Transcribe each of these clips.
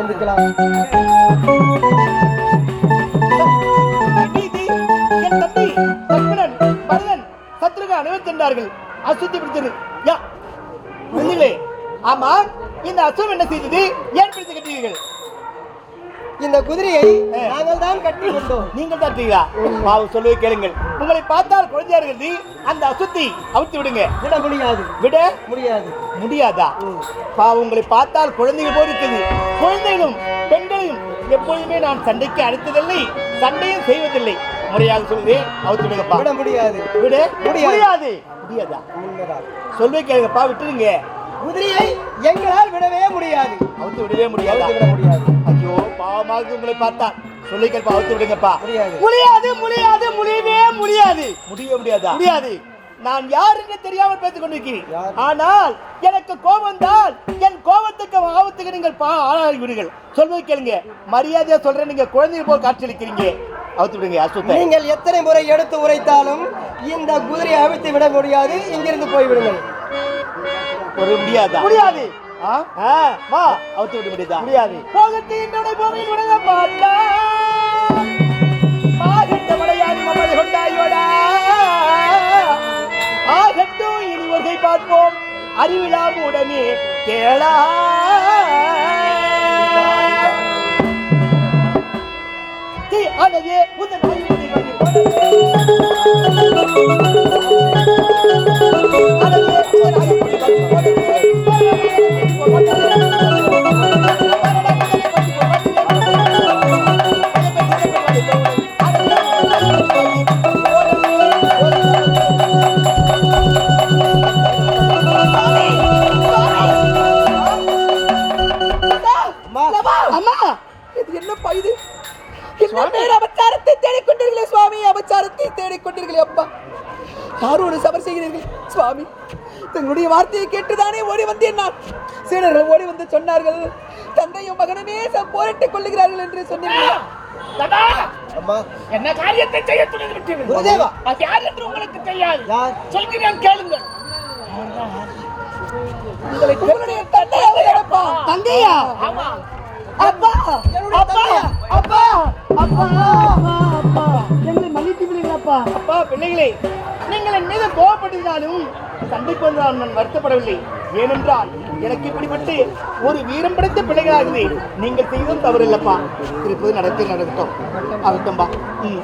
சந்திக்கலாம் அசுத்தி பிடித்தது. யா ஆமா இந்த அசுவம் என்ன செய்தது? ஏன் பிடித்து கட்டுவீர்கள் இந்த குதிரையை நாங்கள் தான் கட்டி கொண்டோம். நீங்கள் தான் செய்யா பாவம் சொல்லுவை கேளுங்கள். உங்களை பார்த்தால் குழந்தையார்கள் நீ அந்த அசுத்தி அவுத்து விடுங்க. விட முடியாது. விட முடியாது. முடியாதா? பாவம் உங்களை பார்த்தால் குழந்தைகள் போல் இருக்குது. குழந்தைகளும் பெண்களையும் எப்பொழுதுமே நான் சண்டைக்கு அழைத்ததில்லை சண்டையும் செய்வதில்லை. முறையாக சொல்லுவேன் அவுத்து விடுங்கப்பா. விட முடியாது. விடு முடியாது. முடியாது. சொல்வே கேளுங்கப்பா விட்டுருங்க. குதிரையை எங்களால் விடவே முடியாது. அவுத்து விடவே முடியாதா? விட முடியாது. ஐயோ பாவமாக உங்களை பார்த்தா. சொல்லி கேள்ப்பா அவுத்து விடுங்கப்பா. முடியாது. முடியாது முடியவே முடியாது. முடியவே முடியாதா? முடியாது. நான் யார் என்று தெரியாமல் பேசிக் கொண்டிருக்கிறேன்? ஆனால் எனக்கு கோபம் தான். என் கோபத்துக்கு ஆபத்துக்கு நீங்கள் பா ஆளாகி விடுங்கள் சொல்வது கேளுங்க. மரியாதையா சொல்றேன். நீங்க குழந்தைகள் போல் காட்சியளிக்கிறீங்க. அவுத்து விடுங்க அசுத்த நீங்கள் எத்தனை முறை எடுத்து உரைத்தாலும் இந்த குதிரையை அவிழ்த்து விட முடியாது. இங்கிருந்து போய்விடுங்கள். ஒரு முடியாதா? முடியாது. வா அவுத்து விட முடியாதா முடியாது போகத்து என்னுடைய பூமியில் விடங்க மாட்டா. ஆகட்ட மலையாதி மமதை கொண்டாயோடா. ஆகட்டும் இனி ஒருகை பார்ப்போம். அறிவிழா உடனே கேளா. தீ ஆனதே தங்களுடைய வார்த்தையை கேட்டுதானே ஓடி வந்தேன் நான் சீடர்கள் ஓடி வந்து சொன்னார்கள் தந்தையும் மகனுமே போரிட்டுக் கொள்ளுகிறார்கள் என்று சொன்னீர்கள்? என்ன காரியத்தை செய்ய துணிந்து விட்டீர்கள் குருதேவா. அது யார் என்று உங்களுக்கு தெரியாது. சொல்கிறேன் கேளுங்கள். உங்களுடைய தந்தை அவர்களப்பா தந்தையா ஆமா. அப்பா! அப்பா! அப்பா! அப்பா! அப்பா எங்களை மன்னித்து விடுங்களப்பா அப்பா பிள்ளைகளே. ஆனாலும் சண்டைக்கு வந்தால் நான் வருத்தப்படவில்லை. ஏனென்றால் எனக்கு இப்படிப்பட்டு ஒரு வீரம் படைத்த பிள்ளைகளாகவே நீங்கள் செய்தும் தவறு இல்லப்பா இருப்பது நடத்தி நடக்கட்டும் ஆகட்டும்பா ம்.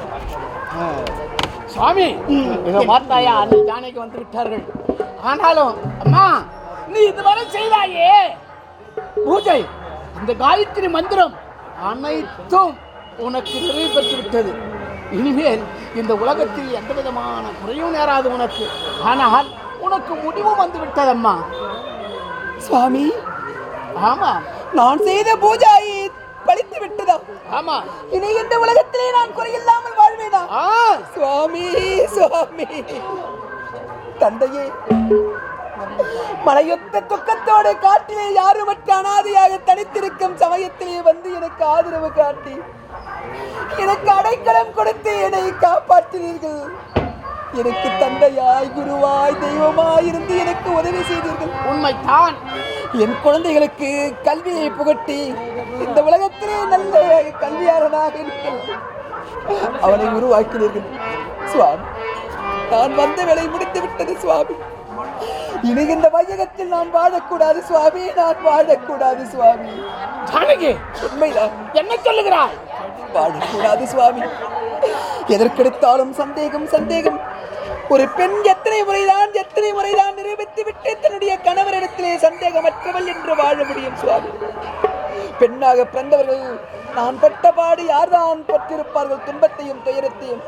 சுவாமி ம். இதை பார்த்தாயா ஜானைக்கு வந்து விட்டார்கள். ஆனாலும் அம்மா நீ இதுவரை செய்தாயே? பூஜை இந்த காயத்ரி மந்திரம் அனைத்தும் உனக்கு நிறைவு பெற்று விட்டது இனிமேல் இந்த உலகத்தில் எந்த விதமான குறையும் நேராது உனக்கு. ஆனால் உனக்கு முடிவும் வந்து விட்டதம்மா. சுவாமி. ஆமா. நான் செய்த பூஜை பலித்து விட்டதா? ஆமா. இனி இந்த உலகத்திலே நான் குறையில்லாமல் வாழ்வேனா? சுவாமி சுவாமி. தந்தையே மலையொத்த துக்கத்தோடு காட்டிலே யாருமற்ற அனாதையாக தனித்திருக்கும் சமயத்திலே வந்து எனக்கு ஆதரவு காட்டி எனக்கு அடைக்கலம் கொடுத்து என்னை காப்பாற்றினீர்கள். எனக்கு தந்தையாய் குருவாய் தெய்வமாய் இருந்து எனக்கு உதவி செய்தீர்கள். உண்மைதான். என் குழந்தைகளுக்கு கல்வியை புகட்டி இந்த உலகத்திலே நல்ல கல்வியாளனாக இருக்கிறது அவனை உருவாக்கினீர்கள். சுவாமி நான் வந்த வேலை முடித்து விட்டது சுவாமி. இனி இந்த வையகத்தில் நான் வாழக்கூடாது சுவாமி நான் வாழக்கூடாது சுவாமி. ஜானகி! உண்மைதான் என்ன சொல்லுகிறாய்? வாழக்கூடாது சுவாமி. எதற்கெடுத்தாலும் சந்தேகம் சந்தேகம். ஒரு பெண் எத்தனை முறைதான் எத்தனை முறைதான் நிரூபித்து விட்டு தன்னுடைய கணவரிடத்திலே சந்தேகமற்றவள் என்று வாழ முடியும் சுவாமி. பெண்ணாக பிறந்தவர்கள் நான் பட்ட பாடு யார்தான் பட்டிருப்பார்கள் துன்பத்தையும் துயரத்தையும்.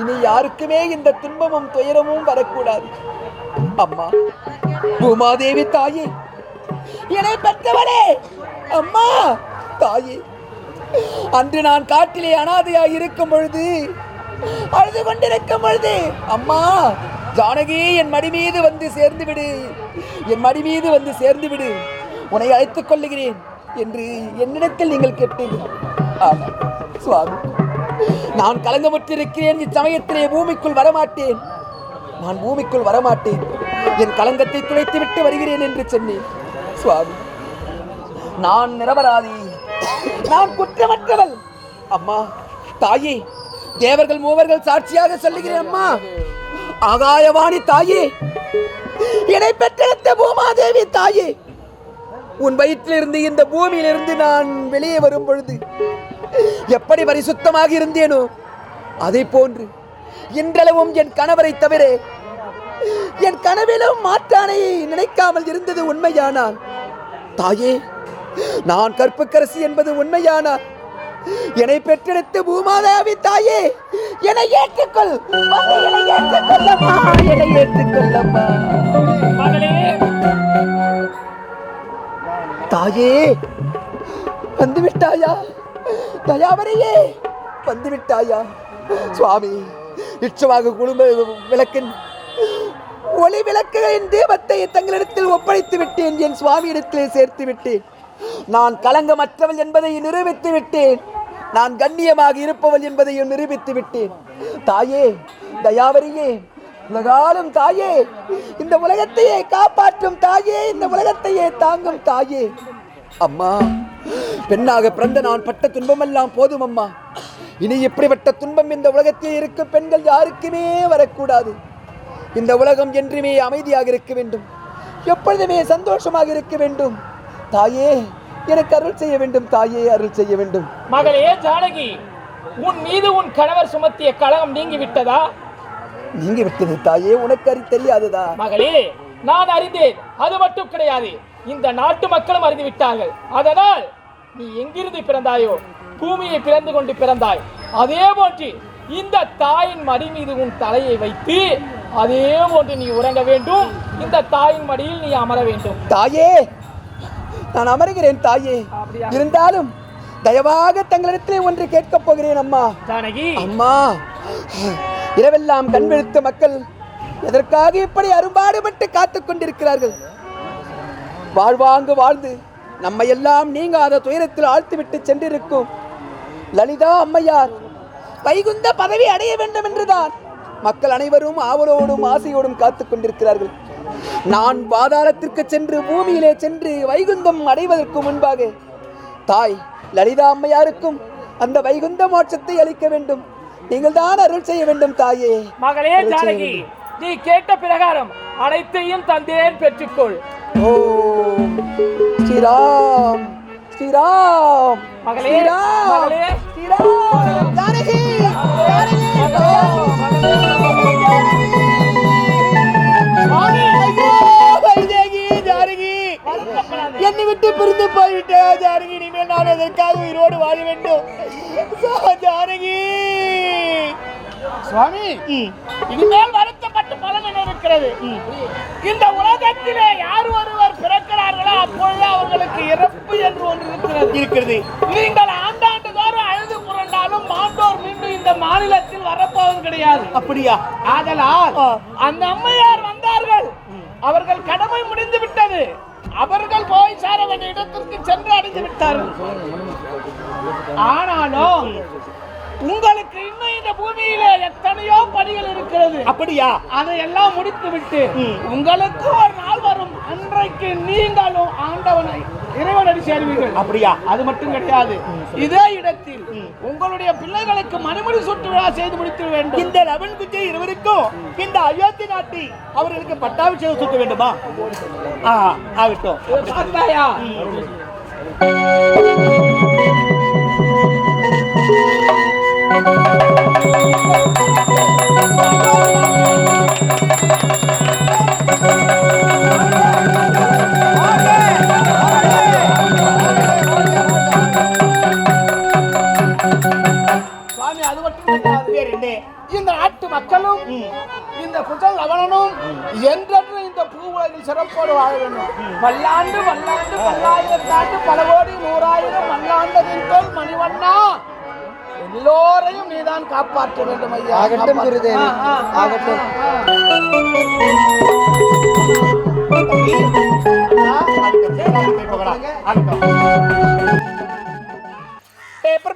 இனி யாருக்குமே இந்த துன்பமும் துயரமும் வரக்கூடாது. அம்மா பூமாதேவி தாயே என்னை பெற்றவளே! அம்மா தாயே அன்று நான் காட்டிலே அனாதையாக இருக்கும் பொழுது அழுது கொண்டிருக்கும் பொழுது அம்மா ஜானகி என் மடி மீது வந்து சேர்ந்து விடு என் மடி மீது வந்து சேர்ந்து விடு உன்னை அழைத்துக் கொள்ளுகிறேன் என்று என்னிடத்தில் நீங்கள் கேட்டீர்கள். ஆமா சுவாமி. நான் கலங்கமுற்றிருக்கிறேன் இச்சமயத்திலே பூமிக்குள் வரமாட்டேன். நான் பூமிக்குள் வரமாட்டேன். என் கலங்கத்தை துடைத்து விட்டு வருகிறேன் என்று சொன்னேன். சுவாமி நான் நிரபராதி. நான் குற்றமற்றவள். அம்மா தாயே தேவர்கள் மூவர்கள் சாட்சியாக சொல்லுகிறேன் அம்மா. ஆகாயவாணி தாயே என்னை பெற்றெடுத்த பூமாதேவி தாயே. உன் வயிற்றிலிருந்து இந்த பூமியிலிருந்து நான் வெளியே வரும் பொழுது எப்படி பரிசுத்தமாக இருந்தேனோ அதை போன்று இன்றளவும் என் கணவரை தவிர என் கனவிலும் மாற்றானை நினைக்காமல் இருந்தது உண்மையானால். தாயே நான் கற்புக்கரசி என்பது உண்மையானால். என்னை பெற்றெடுத்து பூமாதாவி தாயே என்னை ஏற்றுக்கொள். என்னை ஏற்றுக்கொள்ளம்மா என்னை ஏற்றுக்கொள்ளம்மா தாயே வந்து விட்டாயா தயாவரையே. வந்துவிட்டாயா? சுவாமி நிச்சயமாக குடும்ப விளக்கின் ஒளி விளக்குகளின் தீபத்தை தங்களிடத்தில் ஒப்படைத்து விட்டேன். என் சுவாமியிடத்திலே சேர்த்து விட்டேன். நான் கலங்கமற்றவள் என்பதை நிரூபித்து விட்டேன். நான் கண்ணியமாக இருப்பவள் என்பதையும் நிரூபித்து விட்டேன். தாயே தயாவரியே உலகாலும் தாயே இந்த உலகத்தையே காப்பாற்றும் தாயே இந்த உலகத்தையே தாங்கும் தாயே. அம்மா பெண்ணாக பிறந்த நான் பட்ட துன்பமெல்லாம் போதும் அம்மா. இனி இப்படிப்பட்ட துன்பம் இந்த உலகத்தில் இருக்கும் பெண்கள் யாருக்குமே வரக்கூடாது. இந்த உலகம் என்றுமே அமைதியாக இருக்க வேண்டும். எப்பொழுதுமே சந்தோஷமாக இருக்க வேண்டும். தாயே எனக்கு அருள் செய்ய வேண்டும் தாயே அருள் செய்ய வேண்டும். மகளே ஜானகி உன் மீது உன் கணவர் சுமத்திய கலகம் நீங்கி விட்டதா நீங்கி விட்டது தாயே உனக்கு அறி தெரியாததா? மகளே நான் அறிந்தேன் அது மட்டும் கிடையாது. இந்த நாட்டு மக்களும் அறிந்து விட்டார்கள் அதனால் நீ எங்கிருந்து பிறந்தாயோ? பூமியை பிறந்து கொண்டு பிறந்தாய். அதே போன்று இந்த தாயின் மடி மீது உன் தலையை வைத்து அதே போன்று நீ உறங்க வேண்டும். இந்த தாயின் மடியில் நீ அமர வேண்டும். தாயே நான் அமருகிறேன் தாயே? இருந்தாலும் தயவாக தங்களிடத்திலே ஒன்று கேட்கப் போகிறேன் அம்மா. ஜானகி! அம்மா இரவெல்லாம் கண் விழித்த மக்கள் எதற்காக இப்படி அரும்பாடுபட்டு காத்துக் கொண்டிருக்கிறார்கள்? வாழ்வாங்கு வாழ்ந்து நம்மை எல்லாம் நீங்காத துயரத்தில் ஆழ்த்திவிட்டு சென்றிருக்கும். லலிதா அம்மையார் வைகுந்த பதவி அடைய வேண்டும் என்றுதான். மக்கள் அனைவரும் ஆவலோடும் ஆசையோடும் காத்துக் கொண்டிருக்கிறார்கள். நான் பாதாளத்திற்கு சென்று பூமியிலே சென்று வைகுந்தம் அடைவதற்கு முன்பாக தாய் லலிதா அம்மையாருக்கும் அந்த வைகுந்த மோட்சத்தை அளிக்க வேண்டும். நீங்கள் தான் அருள் செய்ய வேண்டும் தாயே. மகளே ஜானகி. நீ கேட்ட பிரகாரம் அனைத்தையும் தந்தேன் பெற்றுக்கொள். ஓம். ஸ்ரீராம் ஸ்ரீராம் ஸ்ரீராம். ஸ்ரீராம். ஜானகி என்னை விட்டு பிரிந்து போய்விட்டே ஜானகி. இனிமேல் நான் எதற்காக உயிரோடு வாழ வேண்டும்? ஜானகி. சுவாமி இனிமேல் வருத்தப்பட்டு பலன் இருக்கிறது? இந்த உலகத்திலே யார் ஒருவர் பிறக்கிறார்களோ அப்பொழுது அவர்களுக்கு இறப்பு என்று ஒன்று இருக்கிறது. நீங்கள் ஆண்டாண்டு தோறும் அழுது புரண்டாலும் மாண்டோர் மீண்டும் இந்த மாநிலத்தில் வரப்போவது கிடையாது. அப்படியா? ஆதலால் அந்த அம்மையார் வந்தார்கள். அவர்கள் கடமை முடிந்து விட்டது. அவர்கள் போய் சேர வேண்டிய இடத்திற்கு சென்று அடைந்து விட்டார்கள். ஆனாலும் உங்களுக்கு இன்னும் இந்த பூமியிலே எத்தனையோ பணிகள் இருக்கிறது. அப்படியா? அதையெல்லாம் முடித்து விட்டு உங்களுக்கு ஒரு நாள் வரும். அன்றைக்கு நீங்களும் ஆண்டவனை இறைவனடி சேர்வீர்கள். அப்படியா? அது மட்டும் கிடையாது. இதே இடத்தில் உங்களுடைய பிள்ளைகளுக்கு மணிமுடி சுட்டு விழா செய்து முடித்து வேண்டும். இந்த லவன் குஜை இருவருக்கும் இந்த அயோத்தி நாட்டி அவர்களுக்கு பட்டாபிஷேகம் சுட்ட வேண்டுமா? ஆகட்டும். பார்த்தாயா உலகில் சிறப்போடு வாழ வேண்டும் பல்லாண்டு பல்லாண்டு பல்லாயிரம் நாட்டு பல கோடி நூறாயிரம் மல்லாண்டதின் தோல் மணிவண்ணா. எல்லோரையும் நீதான் காப்பாற்ற வேண்டும் ஐயா. ஆகட்டும். குருதேவி. ஆகட்டும். பேப்பர்